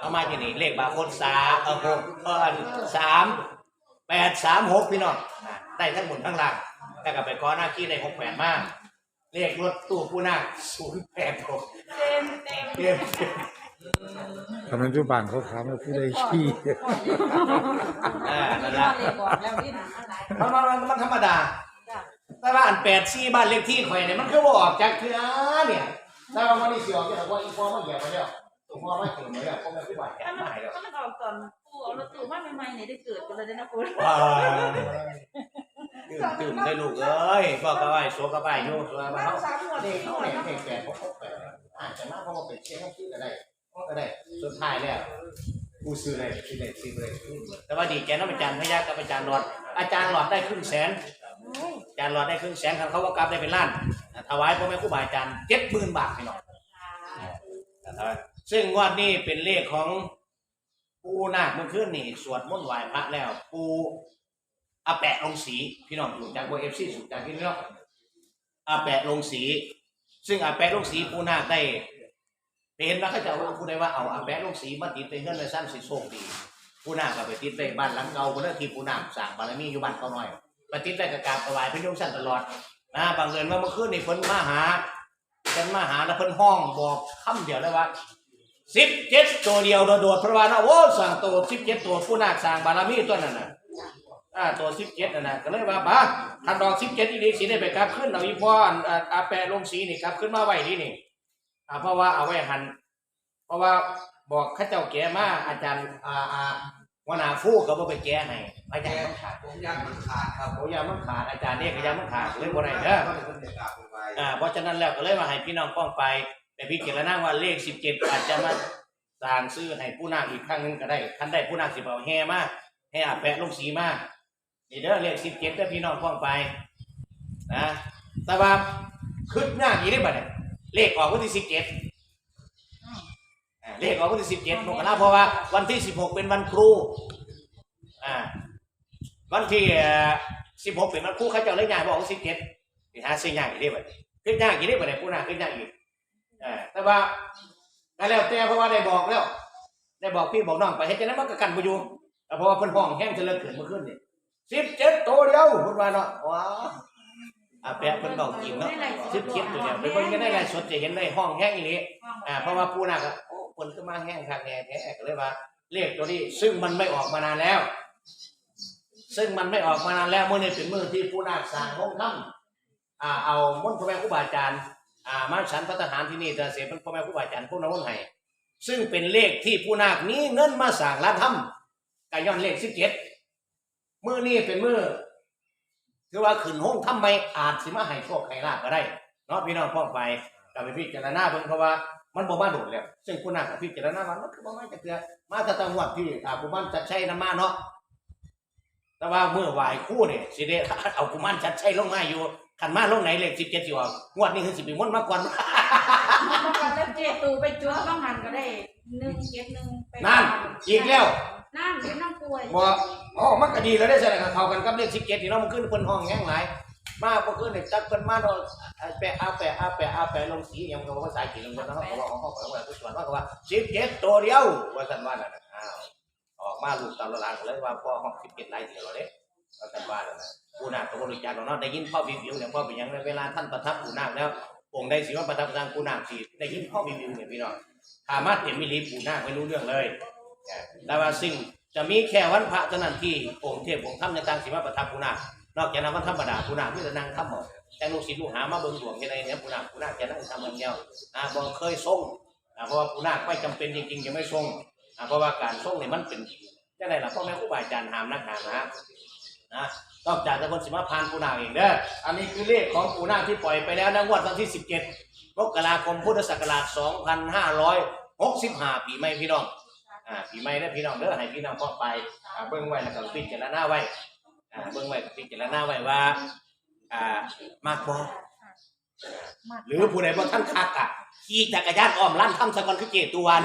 เอามาที่นี่เลขบาร์โค้ดสามเออหกเออสามแปดสามหกพี่น้องได้ทั้งหมดทั้งหลังแต่ก็ไปขอหน้าที่ได้หกแปดมากเลขรถตู้ผู้นาคศูนย์แปดหกเต็มเต็มเตรียมทำไมจุบันเขาถามว่าผู้ใดขี้อ่านั่นพ่อละมันมันมันธรรมดาแต่ว่าอันแปดซี่บ้านเลขที่ข่อยเนี่ยมันคือว่าออกจากเคือเนี่ยแต่ว่ามันนี่เสียออกจากว่าอีพอมันเหยียบไปแล้ว ตัวพ่อไม่ถึงมาแล้วพ่อไม่ขึ้นไหวแก่ถ้ามันไม่แล้วถ้ามันออกตอนปูเอารถตู้มาใหม่ๆเนี่ยได้เกิดไปเลยนะปูว้าวตื่นตื่นได้ลูกเอ้ยบอกกับไอ้โซกับไอ้โยโซกับไอ้เขาสามหัวเด็สี่กเขาหัวเนี่ยเนาะเด็กแก่เขาเขาแก่อาจจะมากเพราะว่าเป็นเช็คเขาคิดก็ได้ก็ได้สุดท้ายแล้วกูซื้อเลยซื้อเลยซื้อเลยแต่ว่าดีแกน้องอาจารย์พยากับอาจารย์หลอด อาจารย์หลอดได้ครึ่งแสนอาจารย์หลอดได้ครึ่งแสนครับเขาว่ากลับได้เป็นล้านถวายพ่อแม่ครูบาอาจารย์เจ็ดหมื่นบาทพี่น้อง ซึ่งงวดนี้เป็นเลขของปูนาคเมื่อคืนนี่สวดมนต์ไหว้พระแล้ว ปูอาแปะลงสี พี่น้องอยู่จากบัวเอฟซีสุดจากที่นี่เนาะอาแปะลงสี ซึ่งอาแปะลงสีปูนาคได้เห็นว่าเขาจะว่าผู้ใดว่าเอาอาแปะลงสีมาติดไปเฮือนในสั้นสิโชคดีปูนาคก็ไปติดไปบ้านหลังเก่าคนนั้นที่ปูนาคสร้างบารมีอยู่บ้านเขาหน้อยปฏิบัติกับการถวายพระโยมสั้นตลอดนะบางเอิญว่าเมื่อคืนนี่เพิ่นมาหาเพิ่นมาหาแล้วเพิ่นห้องบอกคำเดียวเลยว่า สิบเจ็ดตัวเดียวโดดๆเพราะว่านะโอ้สั่งตัวสิบเจ็ดตัวผู้นาคสร้างบารมีตัวนั้นน่ะอ่าตัวสิบเจ็ดนั่นน่ะก็เลยว่าบ้าทันดอกสิบเจ็ดอีดีสีได้ไปกลับขึ้นเอาอีพ่ออันอ่าอาแปะลงสีนี่กลับขึ้นมาไว้ที่นี่อ่าเพราะว่าเอาไว้หัน เพราะว่าบอกเข้าเจ้าแก่มาอาจารย์อ่าอ่าหัวหน้าฟูก็บ่ไปแก้ให้อาจารย์ต้องขาดผมยันมันขาดครับโอ้ยามันขาดอาจารย์เนี่ยก็ยามันขาดเลยบ่ได้เด้อก็เป็นคนเด็กกาผมไว้อ่าเพราะฉะนั้นแล้วก็เลยมาให้พี่น้องป้องไป แต่พี่เจารณาว่าเลข17อาจจะมาสร้างซื้อให้ผู้นาคอีกครั้งหนึงก็ได้คันได้ผู้นาคสิบเอาแห่มาแห่อาแปะลงสีมานี่เด้อเลข17เจ็ด้อพี่น้องป้องไปนะแต่ว่าคึดยากอีได้บัดเนี่ยเลขออกวันที่17อ่าเลขออกวันที่17มกราเพราะว่าวันที่16เป็นวันครูอ่าวันที่สิบหกเป็นมันครูเขาเจ้าเลยยากบอกว่าสิบเจ็ดหาซื้อยากอีกได้บ่ขึ้นยากอีกได้บ่ได้ผู้น่าขึ้นยากอีก อ่าแต่ว่าก็แล้วแต่เพราะว่าได้บอกแล้ว ได้บอกพี่บอกน้องไปเฮ็ดจังนั้นมันก็กันบ่อยู่แต่เพราะว่าเพิ่นห้องแห้งจะเลิกเกิดเมื่อคืนนี่สิบเจ็ดตัวเดียวเพิ่นว่าเนาะว้าอ่าแปะเพิ่นบอกจริงเนาะสิบเจ็ดตัวเดียวไปเบิ่งกันได้ไลฟ์สดจะเห็นได้ห้องแห้งอีหลีอ่าเพราะว่าผู้น่าก็โอ้เพิ่นขึ้นมาแห้งคักแน่แท้ก็เลยว่าเลขตัวนี้ซึ่งมันไม่ออกมานานแล้ว ซึ่งมันไม่ออกมานานแล้วเมื่อนี้เป็นมือที่ผู้นาคสร้างห้องถ้ำอ่าเอามนต์พ่อแม่ครูบาอาจารย์ อ่ามาฉันพระทหารที่นี่จะเสียเป็นพ่อแม่ครูบาอาจารย์พวกนั้นวนให้ซึ่งเป็นเลขที่ผู้นาคนี้เงินมาสร้างร้านถ้ำกย้อนเลขสิบเจ็ดมื่อนี้เป็นมือคือว่าขึ้นห้องถ้ำไมอาจสิมาให้โชคให้ลาบก็ได้เนาะพี่น้องพ้องไปกับไปพิจารณาเบิ่งเพราะว่ามันบ่มาโดดแล้ว ซึ่งผู้นาคกับพิจารณาว่ามันคือบ่มาจากเทือมาแต่ตังหวัดที่อาผู้บ้านจะใช้น้ำมาเนาะแต่ว่าเมื่อไหวคู่เนี่ยสิเดเอากุมารชัดใช้ลงมาอยู่ ขันมาลงไหนเลขสิบเจ็ดสิออกงวดนี้คือสิบปีม้วนมากกว่ามันก็แล้วเจตูไปจั่วบ้างหันก็ได้หนึ่งเจ็ดหนึ่งไปนั่นอีกแล้ว นั่นเป็นน้ำป่วยบ่อ๋อมันก็ดีแล้วได้แสดงกับเขากันกับเลขสิบเจ็ดนี่เนาะมันขึ้นเพิ่นห้องแง่งหลายมาบ่ขึ้นเนี่ยจักเพิ่นมาเนาะอ่าแปะอาแปะอาแปะอาแปะลงสีหยังก็ว่าภาษาจีนลงเพิ่นเนาะเขาบอกของเขาบอกว่าทุกส่วนว่าก็ว่าสิบเจ็ดตัวเดียวว่าซั่นว่านั่นน่ะอ้าวออกมาลูกตามละลานก็เลยว่าพ่อห้องสิบเจ็ดหลายเดียวแล้วเด้ ว่าซั่ว่านั่นน่ะผู้นาคก็บ่รู้จักหรอกเนาะได้ยินพ่อวิวๆเนี่ยพ่อเป็นหยังในเวลาท่านประทับผู้นาคแล้วองค์ใดสิว่าประทับทางปูนาคสิได้ยินพ่อวิวๆเนี่ยพี่น้องถามมาเต็มมิลีปูนาคไม่รู้เรื่องเลยแต่ว่าสิ่งจะมีแค่วันพระเท่านั้นที่องค์เทพองค์ธรรมในต่างสิมาประทับปูนาคนอกจากนั้นวันธรรมดาปูนาคมีแต่นั่งทำหมดแต่ลูกศิษย์ลูกหามาเบิ่งดวงยังไงเนี่ยปูนาคปูนาคจะนั่งทำอย่างเดียวอ่าบ่เคยทรงอ่าเพราะว่าปูนาคไม่จำเป็นจริงๆจะไม่ทรงอ่าเพราะว่าการทรงเนี่ยมันเป็นจังไดล่ะพ่อแม่ครูบาอาจารย์หามนักหานะ นะนอกจากจะคนสิมาพานปูนาคเองเด้ออันนี้คือเลขของปูนาคที่ปล่อยไปแล้วนะงวดวันที่ 17มกราคมพุทธศักราช 2565 ปีใหม่พี่น้องอ่าปีใหม่เด้อพี่น้องเด้อให้พี่น้องพ้องไปอ่าเบิ่งไว้แล้วก็พิจารณาไว้อ่าเบิ่งไว้ก็พิจารณาไว้ว่าอ่ามากบ่หรือผู้ใดบ่ทันคักอะขี่จักรยานอ้อมลั่นทำสะก่อนคือเจตวน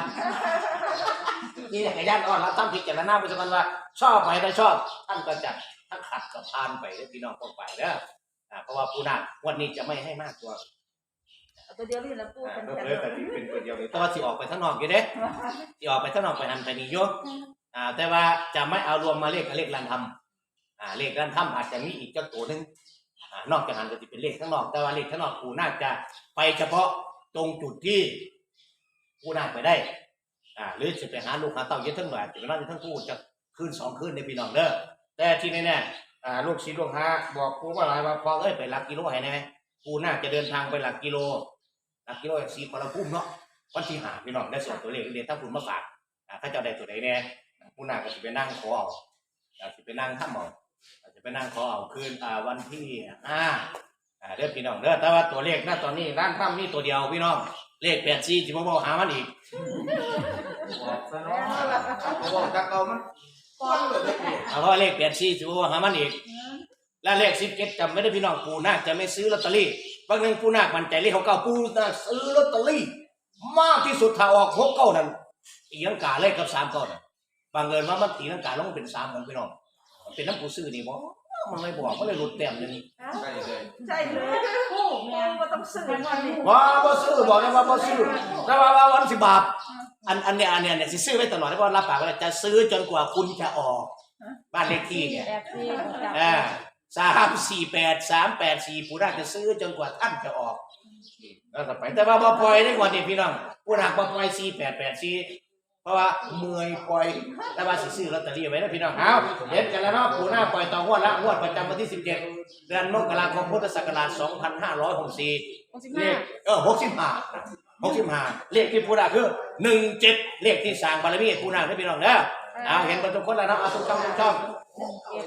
ขี่จักรยานอ้อมลั่นทำพิจารณาไปสะก่อนว่า ชอบไหมถ้าชอบท่านก็จัด ถ้าขัดก็ผ่านไปเด้อพี่น้องพ้องไปเด้ออ่าเพราะว่าผู้นาคงวันนี้จะไม่ให้มากกว่าเอาตัวเดียวนี่แหละปูอ่าเป็นเพิ่แค่มเลยแต่ที่เป็นตัวเดียวเลยแต่ว่าสิออกไปข้างนอกอยู่เด้สิออกไปข้างนอกไปหันไปนี่อยู่อ่า แต่ว่าจะไม่เอารวมมาเลขกับเลขรันทำอ่าเลขรันทำอาจจะมีอีกเจ้าตัวหนึงอ่านอกจากหันก็จะเป็นเลขข้างนอก แต่ว่าเลขข้างนอกกูน่าจะไปเฉพาะตรงจุดที่กูน่าไปได้อ่าหรือจะไปหาลูกหาเต่าเยอะทั้งหลายจะไปนอนอยู่ทั้งคู่จะคืนสองคืนในพี่น้องเด้อ แต่ที่แน่ๆอ่าลูกศิษย์ลูกหาบอกกูว่าอะไรว่าพอเอ้ยไปหลักกิโลให้แน่กูน่าจะเดินทางไปหลักกิโลหลักกิโลอย่างสีคนละพุ่มเนาะวันที่หาพี่น้องได้ส่งตัวเลขเรียนทั้งคุณมาฝากอ่าถ้าเจ้าได้ตัวไหนแน่ผู้น่าก็จะไปนั่งขอเอาอาจจะไปนั่งข้ามเอาอาจจะไปนั่งขอเอาคืนอ่าวันที่ห้าอ่าเด้อพี่น้องเด้อแต่ว่าตัวเลขณตอนนี้ร้านข้ามนี่ตัวเดียวพี่น้องเลขแปดสี่จิบบอกหามันอีกบอกซะเนาะบอกจากเรามัน ก้อนเลยเนี่ยเอาเพราะว่าเลขแปดสี่จิบบอกหามันอีก และเลขสิบเจ็ดจำไม่ได้พี่น้องปูนาคจะไม่ซื้อลอตเตอรี่บางหนึ่งปูนาคมันใจเลขของเก่าปูนาคซื้อลอตเตอรี่ มากที่สุดถ้าออกหกเก้านั้นตีลังกาเลขกับสามเก้านั้นบางเงินว่ามันตีลังกาลงเป็นสามเหมือนพี่น้องมันเป็นน้ำปูซื้อนี่บอกมันไม่บอกมันเลยหลุดแต้มเลยนี่ใช่เลยใช่เลยปูแม่ก็ต้องซื้อวันนี้ว่าบ่ซื้อบอกเลยว่าบ่ซื้อแต่ว่าว่าวันสิบาท อันอันเนี้ยอันเนี้ยเนี่ยสิซื้อไว้ตลอดแล้วก็รับปากว่าจะซื้อจนกว่าคุณจะออก บ้านเลขที่เนี่ยแอบซีจับอ่าสามสี่แปดสามแปดสี่ผู้น่าจะซื้อจนกว่าท่านจะออกแล้วต่อไป แต่ว่าบ่ปล่อยได้กว่านี้พี่น้องผู้นักบ่ปล่อยสี่แปดแปดสี่เพราะว่าเมื่อยปล่อยแต่ว่าสิซื้อลอตเตอรี่ไว้นะพี่น้องเอาเห็นกันแล้วเนาะผู้หน้าปล่อยต่องวดละงวดประจำวันที่สิบเจ็ดเดือนมกราคมพุทธศักราชสองพันห้าร้อยหกสี่หกสิบเลห้าขเออหกสิบห้า หกสิบห้าเลขที่ผู้นาคือหนึ่งเจ็ดเลขที่สร้างบารมีผู้นาให้พี่น้องเด้อเอาเห็นกันทุกคนแล้วเนาะเอาทุกช่องทุกช่องหนึ่งเจ็ด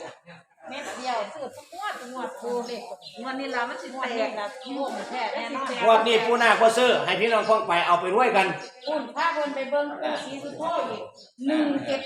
เม็ดเดียวซื้อทุกงวดทุกงวดปูเด็กงวดนี้ละมันสิแตกนะงวดแท้แน่นอนงวดนี้ผู้นาก็ซื้อให้พี่น้องพ้องไปเอาไปรวยกันอุ่นถ้าคนไปเบิ้งปูสีสุดโทอีกหนึ่งเจ็ด